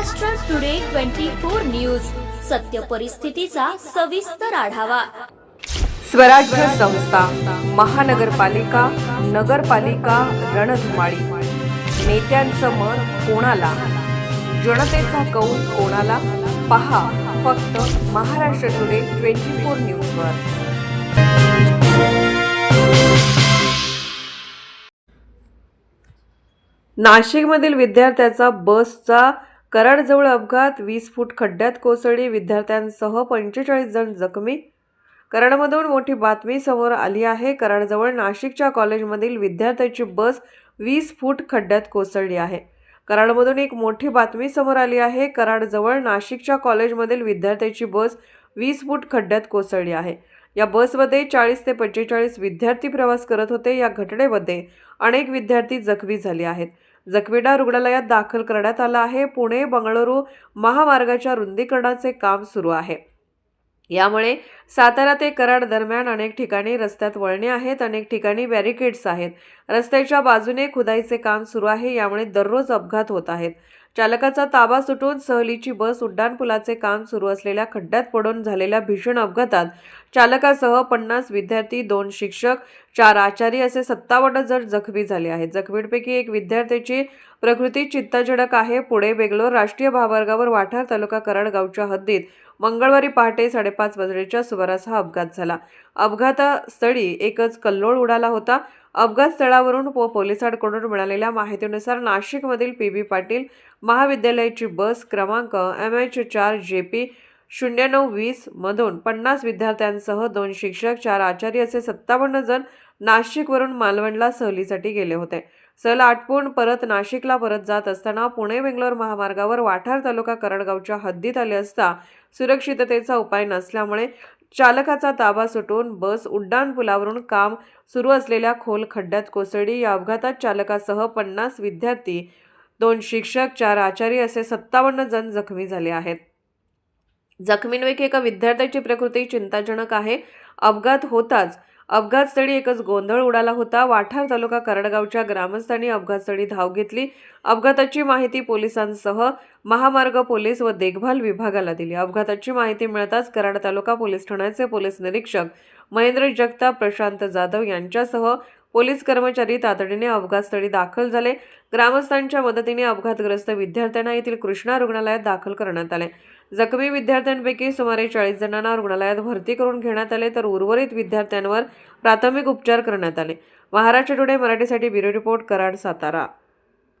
Maharashtra today twenty four news सत्य परिस्थितीचा सविस्तर आढावा. स्वराज्य संस्था महानगरपालिका नगरपालिका रणधुमाळी. नेत्यांचं मन कोणाला? जनतेचा कौल कोणाला? पहा फक्त महाराष्ट्र टुडे ट्वेंटी फोर न्यूजवर नाशिकमधील विद्यार्थ्याचा बसचा कराडजवळ अपघात वीस फूट खड्ड्यात कोसळली विद्यार्थ्यांसह पंचेचाळीस जण जखमी. कराडमधून मोठी बातमी समोर आली आहे. कराडजवळ नाशिकच्या कॉलेजमधील विद्यार्थ्याची बस वीस फूट खड्ड्यात कोसळली आहे. कराडमधून एक मोठी बातमी समोर आली आहे. कराडजवळ नाशिकच्या कॉलेजमधील विद्यार्थ्याची बस वीस फूट खड्ड्यात कोसळली आहे. या बसमध्ये चाळीस ते पंचेचाळीस विद्यार्थी प्रवास करत होते. या घटनेमध्ये अनेक विद्यार्थी जखमी झाले आहेत. जखमींना रुग्णालयात दाखल करण्यात आलं आहे. पुणे बंगळुरू महामार्गाच्या रुंदीकरणाचे काम सुरू आहे. यामुळे सातारा ते कराड दरम्यान अनेक ठिकाणी रस्त्यात वळणे आहेत. अनेक ठिकाणी बॅरिकेड्स आहेत. रस्त्याच्या बाजूने खुदाईचे काम सुरू आहे. यामुळे दररोज अपघात होत आहेत. चालकाचा ताबा सुटून सहलीची बस उड्डाणपुलाचे काम सुरू असलेल्या खड्ड्यात पडून झालेल्या भीषण अपघातात चालकासह पन्नास विद्यार्थी दोन शिक्षक चार आचारी असे सत्तावन्न जण जखमी झाले आहेत. जखमींपैकी एक विद्यार्थ्याची प्रकृती चिंताजनक आहे. पुणे बेंगलोर राष्ट्रीय महामार्गावर वाठार तालुका कराडगावच्या हद्दीत मंगळवारी पहाटे साडेपाच वाजण्याच्या सुमारास हा अपघात झाला. अपघातस्थळी एकच कल्लोळ उडाला होता. अपघात स्थळावरून व पोलिसांकडून मिळालेल्या माहितीनुसार नाशिकमधील पी. बी. पाटील महाविद्यालयाची बस क्रमांक एम एच चार जे पी शून्य नऊ वीस मधून पन्नास विद्यार्थ्यांसह दोन शिक्षक चार आचार्य असे सत्तावन्न जण नाशिकवरून मालवणला सहलीसाठी गेले होते. सहल आटपून परत नाशिकला परत जात असताना पुणे बेंगलोर महामार्गावर वाठार तालुका करडगावच्या हद्दीत आले असता सुरक्षिततेचा उपाय नसल्यामुळे चालकाचा ताबा सुटून बस उड्डाण पुलावरून काम सुरू असलेल्या खोल खड्ड्यात कोसळली. या अपघातात चालकासह पन्नास विद्यार्थी दोन शिक्षक चार आचार्य असे सत्तावन्न जण जखमी झाले आहेत. जखमींपैकी एका विद्यार्थ्याची प्रकृती चिंताजनक आहे. अपघात होताच. अपघातस्थळी एकच गोंधळ उडाला होता. वाठार तालुका करडगावच्या ग्रामस्थांनी अपघातस्थळी धाव घेतली. अपघाताची माहिती पोलिसांसह महामार्ग पोलीस व देखभाल विभागाला दिली. अपघाताची माहिती मिळताच कराड तालुका पोलीस ठाण्याचे पोलीस निरीक्षक महेंद्र जगताप प्रशांत जाधव यांच्यासह पोलीस कर्मचारी तातडीने अपघातस्थळी दाखल झाले. ग्रामस्थांच्या मदतीने अपघातग्रस्त विद्यार्थ्यांना येथील कृष्णा रुग्णालयात दाखल करण्यात आले. जखमी विद्यार्थ्यांपैकी सुमारे चाळीस जणांना रुग्णालयात भरती करून घेण्यात आले तर उर्वरित विद्यार्थ्यांवर प्राथमिक उपचार करण्यात आले. महाराष्ट्र टुडे मराठीसाठी ब्युरो रिपोर्ट कराड सातारा.